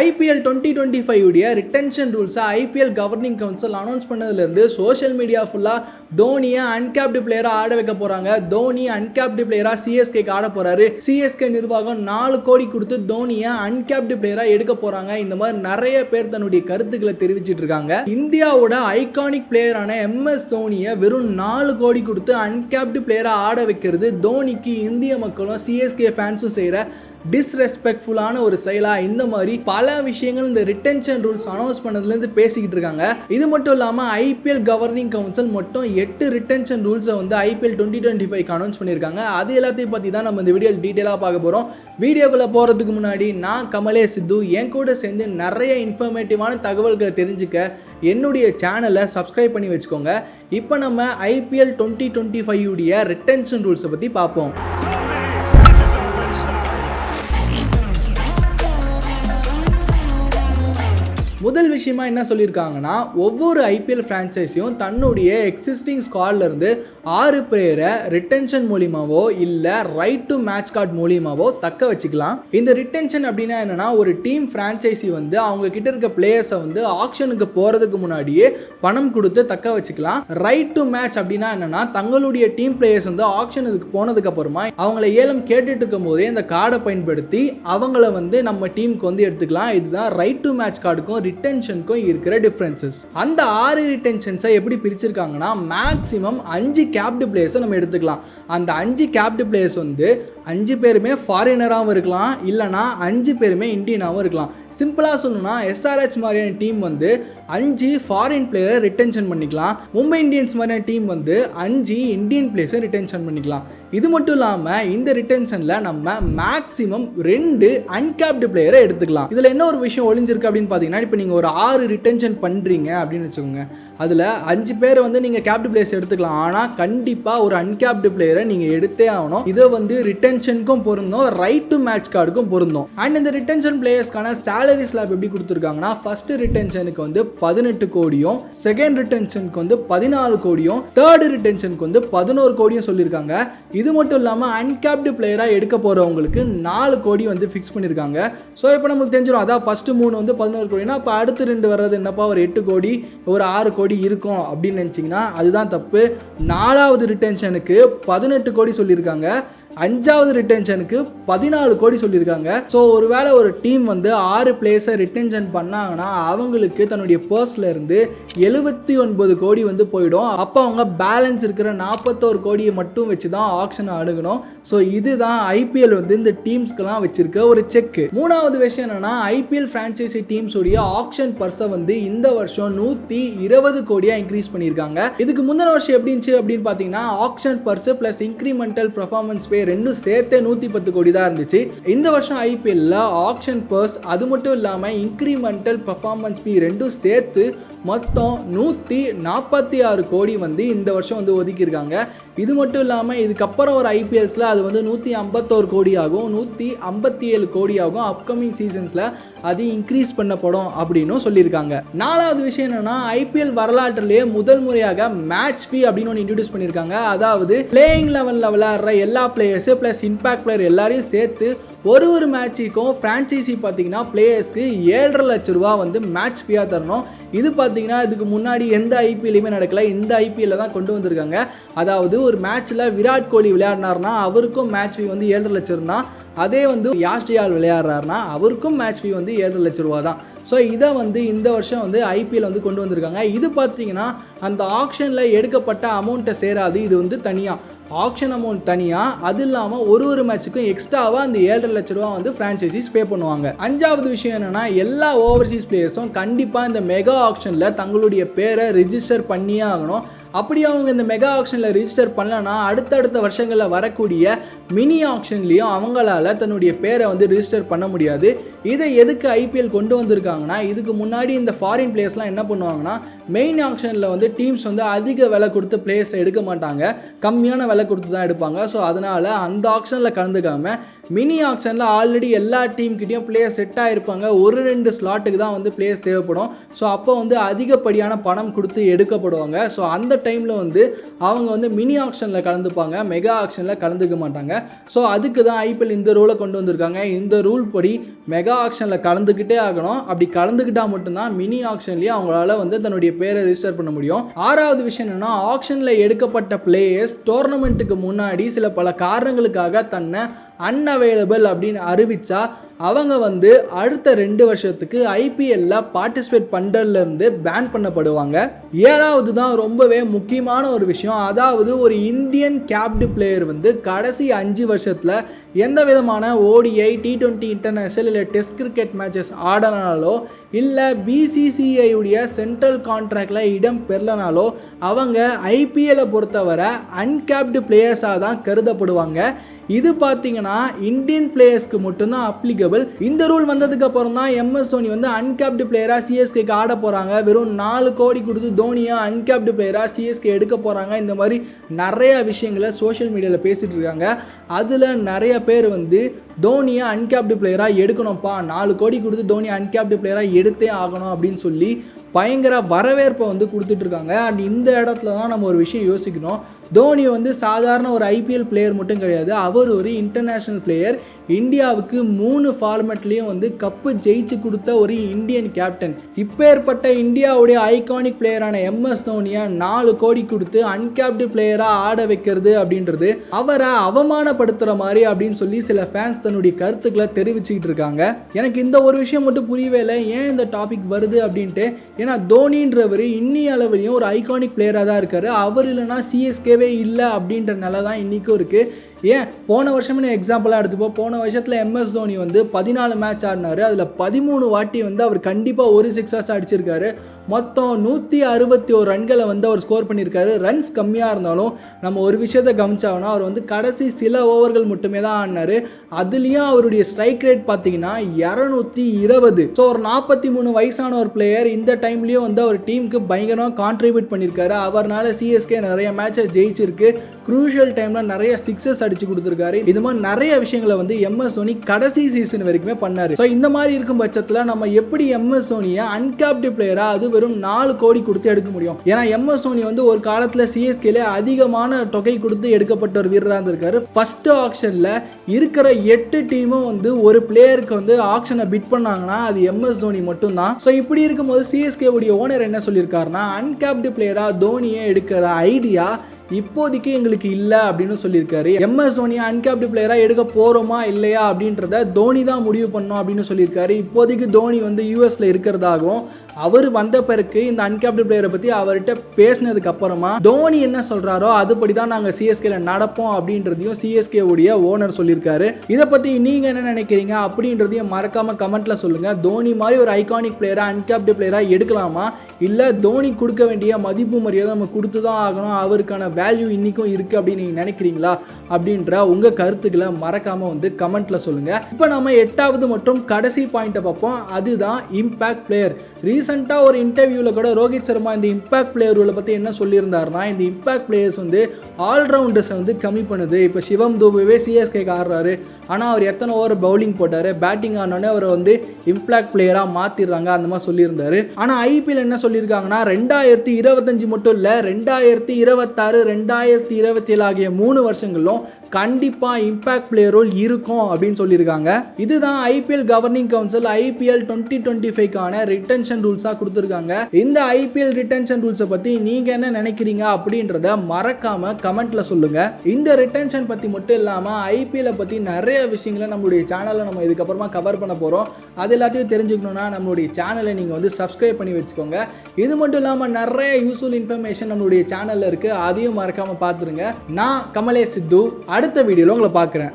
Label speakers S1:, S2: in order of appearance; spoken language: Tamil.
S1: ஐபிஎல் டுவெண்ட்டி டுவெண்ட்டி ஃபைவ் உடைய ரிட்டன்ஷன் ரூல்ஸை ஐபிஎல் கவர்னிங் கவுன்சில் அனௌன்ஸ் பண்ணதுலேருந்து சோஷியல் மீடியா ஃபுல்லாக தோனியை அன்கேப்டு பிளேயராக ஆட வைக்க போகிறாங்க தோனி அன்கேப்டு பிளேயராக சிஎஸ்கேக்கு ஆட போகிறாரு சிஎஸ்கே நிர்வாகம் நாலு கோடி கொடுத்து தோனியை அன்கேப்டு பிளேயராக எடுக்க போகிறாங்க இந்த மாதிரி நிறைய பேர் தன்னுடைய கருத்துக்களை தெரிவிச்சிட்டு இருக்காங்க. இந்தியாவோட ஐகானிக் பிளேயரான எம்எஸ் தோனியை வெறும் நாலு கோடி கொடுத்து அன்கேப்டு பிளேயராக ஆட வைக்கிறது தோனிக்கு இந்திய மக்களும் சிஎஸ்கே ஃபேன்ஸும் செய்கிற டிஸ்ரெஸ்பெக்ட்ஃபுல்லான ஒரு செயலாக இந்த மாதிரி பல விஷயங்கள் இந்த ரிட்டன்ஷன் ரூல்ஸ் அனௌன்ஸ் பண்ணதுலேருந்து பேசிக்கிட்டு இருக்காங்க. இது மட்டும் இல்லாமல் ஐபிஎல் கவர்னிங் கவுன்சில் மட்டும் எட்டு ரிட்டன்ஷன் ரூல்ஸை வந்து IPL twenty twenty five announce பண்ணியிருக்காங்க. அது எல்லாத்தையும் பற்றி தான் நம்ம இந்த வீடியோ டீட்டெயிலாக பார்க்க போகிறோம் வீடியோக்குள்ளே போகிறதுக்கு முன்னாடி நான் கமலே சித்து என் கூட சேர்ந்து நிறைய இன்ஃபர்மேட்டிவான தகவல்களை தெரிஞ்சுக்க என்னுடைய சேனலை சப்ஸ்கிரைப் பண்ணி வச்சுக்கோங்க. இப்போ நம்ம ஐபிஎல் டுவெண்ட்டி டுவெண்ட்டி ஃபைவ் உடைய ரிட்டன்ஷன் ரூல்ஸை பற்றி பார்ப்போம். முதல் விஷயமா என்ன சொல்லியிருக்காங்கன்னா ஒவ்வொரு ஐபிஎல் ஃப்ரான்ச்சைஸியும் தன்னுடைய எக்ஸிஸ்டிங் ஸ்குவாட்லேருந்து ஆறு பேரை ரிட்டென்ஷன் மூலியமாவோ இல்லை ரைட் டு மேட்ச் கார்டு மூலியமாவோ தக்க வச்சுக்கலாம். இந்த ரிட்டென்ஷன் அப்படின்னா என்னென்னா ஒரு டீம் ஃப்ரான்ச்சைசி வந்து அவங்க கிட்ட இருக்க பிளேயர்ஸை வந்து ஆக்ஷனுக்கு போகிறதுக்கு முன்னாடியே பணம் கொடுத்து தக்க வச்சுக்கலாம். ரைட் டு மேட்ச் அப்படின்னா என்னென்னா தங்களுடைய டீம் பிளேயர்ஸ் வந்து ஆக்ஷனுக்கு போனதுக்கு அப்புறமா அவங்கள ஏலம் கேட்டுட்டு இருக்கும் போதே இந்த கார்டை பயன்படுத்தி அவங்கள வந்து நம்ம டீமுக்கு வந்து எடுத்துக்கலாம். இதுதான் ரைட் டு மேட்ச் கார்டுக்கும் ரிட்டென்ஷனுக்கும் இருக்கிற டிஃப்ரென்சஸ் அந்த ஆறு ரிட்டென்ஷன்ஸை எப்படி பிரிச்சிருக்காங்கன்னா மேக்ஸிமம் அஞ்சு கேப்டு பிளேயர்ஸை நம்ம எடுத்துக்கலாம். அந்த அஞ்சு கேப்டு பிளேயர்ஸ் வந்து அஞ்சு பேருமே ஃபாரினராகவும் இருக்கலாம் இல்லைனா அஞ்சு பேருமே இந்தியனாகவும் இருக்கலாம். சிம்பிளாக சொல்லணும்னா எஸ்ஆர்ஹெச் மாதிரியான டீம் வந்து அஞ்சு ஃபாரின் பிளேயரை ரிட்டென்ஷன் பண்ணிக்கலாம். மும்பை இந்தியன்ஸ் மாதிரியான டீம் வந்து அஞ்சு இந்தியன் பிளேயர்ஸை ரிட்டென்ஷன் பண்ணிக்கலாம். இது மட்டும் இல்லாமல் இந்த ரிட்டென்ஷனில் நம்ம மேக்ஸிமம் ரெண்டு அன்கேப்டு பிளேயரை எடுத்துக்கலாம். இதில் என்ன ஒரு விஷயம் ஒளிஞ்சிருக்கு அப்படின்னு பார்த்தீங்கன்னா இப்போ நீங்கள் ஒரு ஆறு ரிட்டென்ஷன் பண்ணுறீங்க அப்படின்னு வச்சுக்கோங்க. அதில் அஞ்சு பேர் வந்து நீங்கள் கேப்டு பிளேயர்ஸ் எடுத்துக்கலாம். ஆனால் கண்டிப்பாக ஒரு அன்கேப்டு பிளேயரை நீங்கள் எடுத்தே ஆகணும். இதை வந்து ரிட்டென்ஷனுக்கும் பொருந்தும் ரைட் டு மேட்ச் கார்டுக்கும் பொருந்தும். அண்ட் இந்த ரிட்டென்ஷன் பிளேயர்ஸ்க்கான சேலரி ஸ்லாப் எப்படி கொடுத்துருக்காங்கன்னா ஃபர்ஸ்ட் ரிட்டென்ஷனுக்கு வந்து பதினெட்டு கோடியும் செகண்ட் ரிட்டென்ஷனுக்கு வந்து பதினாலு கோடியும் தேர்டு ரிட்டென்ஷனுக்கு வந்து பதினோரு கோடியும் சொல்லியிருக்காங்க. இது மட்டும் இல்லாமல் அன்கேப்டு பிளேயராக எடுக்க போகிறவங்களுக்கு நாலு கோடி வந்து ஃபிக்ஸ் பண்ணியிருக்காங்க. ஸோ இப்போ நமக்கு தெரிஞ்சிடும் அதான் ஃபஸ்ட்டு மூணு வந்து பதினோரு கோடினா இப்போ அடுத்து ரெண்டு வர்றது என்னப்பா? ஒரு எட்டு கோடி ஒரு ஆறு கோடி இருக்கும் அப்படின்னு நினச்சிங்கன்னா அதுதான் தப்பு. நாலாவது ரிட்டென்ஷனுக்கு பதினெட்டு கோடி சொல்லியிருக்காங்க. அஞ்சாவது ரிட்டென்ஷனுக்கு பதினாலு கோடி சொல்லியிருக்காங்க. ஸோ ஒருவேளை ஒரு டீம் வந்து ஆறு பிளேஸை ரிட்டென்ஷன் பண்ணாங்கன்னா அவங்களுக்கு தன்னுடைய பர்ஸ்ல இருந்து எழுபத்தி ஒன்பது கோடி வந்து போயிடும். அப்போ அவங்க பேலன்ஸ் இருக்கிற நாற்பத்தோரு கோடியை மட்டும் வச்சு தான் ஆக்ஷனை அணுகணும். ஸோ இதுதான் ஐபிஎல் வந்து இந்த டீம்ஸ்க்கெல்லாம் வச்சிருக்க ஒரு செக் மூணாவது விஷயம் என்னன்னா ஐபிஎல் ஃப்ரான்ச்சைசி டீம்ஸ் உடைய ஆக்ஷன் பர்ஸை வந்து இந்த வருஷம் நூற்றி இருபது கோடியாக இன்க்ரீஸ் பண்ணியிருக்காங்க. இதுக்கு முந்தின வருஷம் எப்படி இருந்துச்சு அப்படின்னு பார்த்தீங்கன்னா auction purse plus incremental performance pay ரெண்டும் சேர்த்தே நூற்றி பத்து கோடி தான் இருந்துச்சு. இந்த வருஷம் ஐபிஎல்ல ஆக்ஷன் பர்ஸ் அது மட்டும் இல்லாமல் இன்க்ரிமெண்டல் பர்ஃபார்மன்ஸ் பி ரெண்டும் சேர்த்து மொத்தம் நூற்றி நாற்பத்தி ஆறு கோடி வந்து இந்த வருஷம் வந்து ஒதுக்கியிருக்காங்க. இது மட்டும் இல்லாமல் இதுக்கப்புறம் ஒரு ஐபிஎல்ஸில் அது வந்து நூற்றி ஐம்பத்தோரு கோடி ஆகும் நூற்றி ஐம்பத்தி ஏழு கோடி ஆகும் அப்கமிங் சீசன்ஸில் அது இன்க்ரீஸ் பண்ணப்படும் அப்படின்னும் சொல்லியிருக்காங்க. நாலாவது விஷயம் என்னென்னா ஐபிஎல் வரலாற்றிலேயே முதல் முறையாக மேட்ச் ஃபீ அப்படின்னு ஒன்று இன்ட்ரடியூஸ் பண்ணியிருக்காங்க. அதாவது பிளேயிங் லெவலில் விளையாடுற எல்லா பிளேயர்ஸ் ப்ளஸ் இம்பாக்ட் பிளேயர் எல்லாரையும் சேர்த்து ஒரு ஒரு மேட்சுக்கும் ஃப்ரான்ச்சைசி பார்த்தீங்கன்னா பிளேயர்ஸ்க்கு ஏழரை லட்ச ரூபா வந்து மேட்ச் ஃபீயாக தரணும். இது பார்த்தீங்கன்னா இதுக்கு முன்னாடி எந்த ஐபிஎல்லையுமே நடக்கல. இந்த ஐபிஎல்ல தான் கொண்டு வந்திருக்காங்க. அதாவது ஒரு மேட்ச்சில் விராட் கோலி விளையாடினார்னா அவருக்கும் மேட்ச் ஃபீ வந்து ஏழரை லட்சம் தான் அதே வந்து யாஷ்டியால் விளையாடுறாருனா அவருக்கும் மேட்ச் ஃபீ வந்து ஏழு லட்ச ரூபா தான். ஸோ இதை வந்து இந்த வருஷம் வந்து ஐபிஎல் வந்து கொண்டு வந்திருக்காங்க. இது பார்த்தீங்கன்னா அந்த ஆக்ஷனில் எடுக்கப்பட்ட அமௌண்ட்டை சேராது. இது வந்து தனியாக ஆக்ஷன் அமௌண்ட் தனியாக அது இல்லாமல் ஒரு ஒரு மேட்ச்சுக்கும் எக்ஸ்ட்ராவாக அந்த ஏழரை லட்ச ரூபா வந்து ஃப்ரான்ச்சைசிஸ் பே பண்ணுவாங்க. அஞ்சாவது விஷயம் என்னென்னா எல்லா ஓவர்சீஸ் பிளேயர்ஸும் கண்டிப்பாக இந்த மெகா ஆக்ஷனில் தங்களுடைய பேரை ரிஜிஸ்டர் பண்ணியே ஆகணும். அப்படி அவங்க இந்த மெகா ஆக்ஷனில் ரிஜிஸ்டர் பண்ணலன்னா அடுத்தடுத்த வருஷங்களில் வரக்கூடிய மினி ஆக்ஷன்லேயும் அவங்களால தன்னுடைய பேரை வந்து ரிஜிஸ்டர் பண்ண முடியாது. இதை எதுக்கு ஐபிஎல் கொண்டு வந்திருக்காங்கன்னா இதுக்கு முன்னாடி இந்த ஃபாரின் பிளேயர்ஸ்லாம் என்ன பண்ணுவாங்கன்னா மெயின் ஆக்ஷனில் வந்து டீம்ஸ் வந்து அதிக விலை கொடுத்து பிளேயர்ஸை எடுக்க மாட்டாங்க. கம்மியான விலை விலை கொடுத்து தான் எடுப்பாங்க. ஸோ அதனால் அந்த ஆப்ஷனில் கலந்துக்காம மினி ஆப்ஷனில் ஆல்ரெடி எல்லா டீம்கிட்டையும் பிளேயர் செட் ஆகிருப்பாங்க ஒரு ரெண்டு ஸ்லாட்டுக்கு தான் வந்து பிளேயர்ஸ் தேவைப்படும். ஸோ அப்போ வந்து அதிகப்படியான பணம் கொடுத்து எடுக்கப்படுவாங்க. ஸோ அந்த டைமில் வந்து அவங்க வந்து மினி ஆப்ஷனில் கலந்துப்பாங்க. மெகா ஆப்ஷனில் கலந்துக்க மாட்டாங்க. ஸோ அதுக்கு தான் ஐபிஎல் இந்த ரூலை கொண்டு வந்திருக்காங்க. இந்த ரூல் படி மெகா ஆக்ஷனில் கலந்துக்கிட்டே ஆகணும். அப்படி கலந்துக்கிட்டால் மட்டும்தான் மினி ஆக்ஷன்லேயே அவங்களால வந்து தன்னுடைய பேரை ரிஜிஸ்டர் பண்ண முடியும். ஆறாவது விஷயம் என்னென்னா ஆக்ஷனில் எடுக்கப்பட்ட பிளேயர்ஸ் டோர்னமெண்ட் டோர்னமெண்ட்டுக்கு முன்னாடி சில பல காரணங்களுக்காக தன்னை அன்அவைலபிள் அப்படின்னு அறிவிச்சா அவங்க வந்து அடுத்த ரெண்டு வருஷத்துக்கு ஐபிஎல்ல பார்ட்டிசிபேட் பண்ணுறதுலேருந்து பேன் பண்ணப்படுவாங்க. ஏழாவது தான் ரொம்பவே முக்கியமான ஒரு விஷயம். அதாவது ஒரு இந்தியன் கேப்டு பிளேயர் வந்து கடைசி அஞ்சு வருஷத்தில் எந்த விதமான ஓடிஐ டி டுவெண்ட்டி இன்டர்நேஷனல் இல்லை டெஸ்ட் கிரிக்கெட் மேட்சஸ் ஆடனாலோ இல்லை பிசிசிஐயுடைய சென்ட்ரல் கான்ட்ராக்டில் இடம் பெறலனாலோ அவங்க ஐபிஎல்லை பொறுத்தவரை அன்கேப்டு பிளேயர்ஸாக தான் கருதப்படுவாங்க. இது பார்த்தீங்கன்னா இந்தியன் பிளேயர்ஸ்க்கு மட்டும்தான் அப்ளிகபிள் இந்த ரூல் வந்ததுக்கு அப்புறம் தான் எம்எஸ் தோனி வந்து அன்கேப்டு பிளேயரா சிஎஸ்கேக்கு ஆட போகிறாங்க வெறும் நாலு கோடி கொடுத்து தோனியா அன்கேப்டு பிளேயரா சிஎஸ்கே எடுக்க போகிறாங்க இந்த மாதிரி நிறைய விஷயங்களை சோஷியல் மீடியாவில் பேசிகிட்டு இருக்காங்க. அதில் நிறைய பேர் வந்து தோனியை அன்கேப்டு பிளேயராக எடுக்கணும்ப்பா. நாலு கோடி கொடுத்து தோனி அன்கேப்டு பிளேயராக எடுத்தே ஆகணும் அப்படின்னு சொல்லி பயங்கர வரவேற்பை வந்து கொடுத்துட்ருக்காங்க. அண்ட் இந்த இடத்துல தான் நம்ம ஒரு விஷயம் யோசிக்கணும். தோனி வந்து சாதாரண ஒரு ஐபிஎல் பிளேயர் மட்டும் கிடையாது. அவர் ஒரு இன்டர்நேஷ்னல் பிளேயர் இந்தியாவுக்கு மூணு ஃபார்மேட்லேயும் வந்து கப்பு ஜெயிச்சு கொடுத்த ஒரு இந்தியன் கேப்டன் இப்பேற்பட்ட இந்தியாவுடைய ஐகானிக் பிளேயரான எம்எஸ் தோனியை நாலு கோடி கொடுத்து அன்கேப்டு பிளேயராக ஆட வைக்கிறது அப்படின்றது அவரை அவமானப்படுத்துகிற மாதிரி அப்படின்னு சொல்லி சில ஃபேன்ஸ் தன்னுடைய கருத்துக்களை தெரிவிச்சுக்கிட்டு இருக்காங்க. எனக்கு இந்த ஒரு விஷயம் மட்டும் புரியவே இல்லை. ஏன் இந்த டாபிக் வருது அப்படின்ட்டு ஏன்னா தோனின்றவர் இன்னி அளவிலையும் ஒரு ஐகானிக் பிளேயராக தான் இருக்காரு. அவர் இல்லைனா சிஎஸ்கேவே இல்லை அப்படின்ற நிலை தான் இன்றைக்கும் இருக்குது ஏன்? போன வருஷமே எக்ஸாம்பிளாக எடுத்துப்போம் போன வருஷத்தில் எம்எஸ் தோனி வந்து பதினாலு மேட்ச் ஆடினாரு. அதில் பதிமூணு வாட்டி வந்து அவர் கண்டிப்பாக ஒரு சிக்ஸர்ஸ் அடிச்சிருக்காரு. மொத்தம் நூற்றி அறுபத்தி ஒரு ரன்களை வந்து அவர் ஸ்கோர் பண்ணியிருக்காரு. ரன்ஸ் கம்மியாக இருந்தாலும் நம்ம ஒரு விஷயத்தை கவனிச்சாங்கன்னா அவர் வந்து கடைசி சில ஓவர்கள் மட்டுமே தான் ஆடினாரு. அதுலேயும் அவருடைய ஸ்ட்ரைக் ரேட் பார்த்தீங்கன்னா இரநூத்தி இருபது. ஸோ ஒரு நாற்பத்தி மூணு வயசான ஒரு பிளேயர் இந்த டைம் டைம்லேயும் வந்து அவர் டீமுக்கு பயங்கரமாக கான்ட்ரிபியூட் பண்ணியிருக்காரு. அவர்னால சிஎஸ்கே நிறைய மேட்சஸ் ஜெயிச்சிருக்கு. குரூஷியல் டைமில் நிறைய சிக்ஸஸ் அடிச்சு கொடுத்துருக்காரு. இது மாதிரி நிறைய விஷயங்களை வந்து எம்எஸ் தோனி கடைசி சீசன் வரைக்குமே பண்ணாரு. ஸோ இந்த மாதிரி இருக்கும் பட்சத்தில் நம்ம எப்படி எம்எஸ் தோனியை அன்கேப்டு பிளேயராக அது வெறும் நாலு கோடி கொடுத்து எடுக்க முடியும்? ஏன்னா எம்எஸ் தோனி வந்து ஒரு காலத்தில் சிஎஸ்கேல அதிகமான தொகை கொடுத்து எடுக்கப்பட்ட ஒரு வீரராக இருந்திருக்காரு. ஃபர்ஸ்ட் ஆக்ஷனில் இருக்கிற எட்டு டீமும் வந்து ஒரு பிளேயருக்கு வந்து ஆக்ஷனை பிட் பண்ணாங்கன்னா அது எம்எஸ் தோனி மட்டும்தான். ஸோ இப்படி இருக்கும்போது சிஎஸ்கே உடைய ஓனர் என்ன சொல்லியிருக்காருன்னா அன்கேப்டு பிளேயராக தோனியை எடுக்கிற ஐடியா இப்போதைக்கு எங்களுக்கு இல்லை அப்படின்னு சொல்லியிருக்காரு. எம்எஸ் தோனியை அன்கேப்டு பிளேயராக எடுக்க போகிறோமா இல்லையா அப்படின்றத தோனி தான் முடிவு பண்ணோம் அப்படின்னு சொல்லியிருக்காரு. இப்போதைக்கு தோனி வந்து யூஎஸில் இருக்கிறதாகவும் அவர் வந்த பிறகு இந்த அன்கேப்டு பிளேயரை பற்றி அவர்கிட்ட பேசினதுக்கு அப்புறமா தோனி என்ன சொல்கிறாரோ அதுபடி தான் நாங்கள் சிஎஸ்கேல நடப்போம் அப்படின்றதையும் சிஎஸ்கே உடைய ஓனர் சொல்லியிருக்காரு. இதை பற்றி நீங்கள் என்ன நினைக்கிறீங்க அப்படின்றதையும் மறக்காமல் கமெண்ட்டில் சொல்லுங்கள் தோனி மாதிரி ஒரு ஐகானிக் பிளேயராக அன்கேப்டு பிளேயராக எடுக்கலாமா? இல்லை தோனி கொடுக்க வேண்டிய மதிப்பு மரியாதை நம்ம கொடுத்து தான் ஆகணும் அவருக்கான வேல்யூ இன்றைக்கும் இருக்குது அப்படின்னு நீங்கள் நினைக்கிறீங்களா? அப்படின்ற உங்கள் கருத்துக்களை மறக்காமல் வந்து கமெண்ட்டில் சொல்லுங்கள் இப்போ நம்ம எட்டாவது மற்றும் கடைசி பாயிண்ட்டை பார்ப்போம். அதுதான் இம்பேக்ட் பிளேயர் ரீசெண்டாக ஒரு இன்டர்வியூவில் கூட ரோஹித் சர்மா இந்த இம்பேக்ட் பிளேயர் ரூலை பற்றி என்ன சொல்லியிருந்தாருன்னா இந்த இம்பேக்ட் பிளேயர்ஸ் வந்து ஆல்ரவுண்டர்ஸை வந்து கம்மி பண்ணுது. இப்போ சிவம் தூபவே சிஎஸ்கேக்கு ஆடுறாரு. ஆனால் அவர் எத்தனை ஓவர் பவுலிங் போட்டார்? பேட்டிங் ஆனோடனே அவரை வந்து இம்பாக்ட் பிளேயராக மாற்றிடுறாங்க அந்த மாதிரி சொல்லியிருந்தாரு. ஆனால் ஐபிஎல் என்ன சொல்லியிருக்காங்கன்னா ரெண்டாயிரத்தி இருபத்தஞ்சு மட்டும் இல்லை ரெண்டாயிரத்தி இருபத்தாறு ரெண்டாயிரத்தி இருபத்தி ஏழு ஆகிய மூணு வருஷங்களும் கண்டிப்பாக இம்பாக்ட் பிளேயர் ரோல் இருக்கும் அப்படின்னு சொல்லியிருக்காங்க. இதுதான் IPL governing council IPL twenty twenty ஃபைவ்க்கான retention ரூல்ஸாக கொடுத்துருக்காங்க. இந்த ஐபிஎல் ரிட்டன்ஷன் ரூல்ஸை பற்றி நீங்கள் என்ன நினைக்கிறீங்க அப்படின்றத மறக்காம கமெண்ட்ல சொல்லுங்க. இந்த ரிட்டன்ஷன் பற்றி மட்டும் இல்லாமல் ஐபிஎல்லை பற்றி நிறைய விஷயங்களை நம்மளுடைய சேனலில் நம்ம இதுக்கப்புறமா கவர் பண்ண போகிறோம் அது எல்லாத்தையும் தெரிஞ்சுக்கணுன்னா நம்மளுடைய சேனலை நீங்கள் வந்து சப்ஸ்கிரைப் பண்ணி வச்சுக்கோங்க. இது மட்டும் இல்லாமல் நிறைய யூஸ்ஃபுல் இன்ஃபர்மேஷன் நம்மளுடைய சேனலில் இருக்குது அதையும் மறக்காமல் பார்த்துருங்க. நான் கமலே சித்து அடுத்த வீடியோவில் உங்களை பார்க்குறேன்.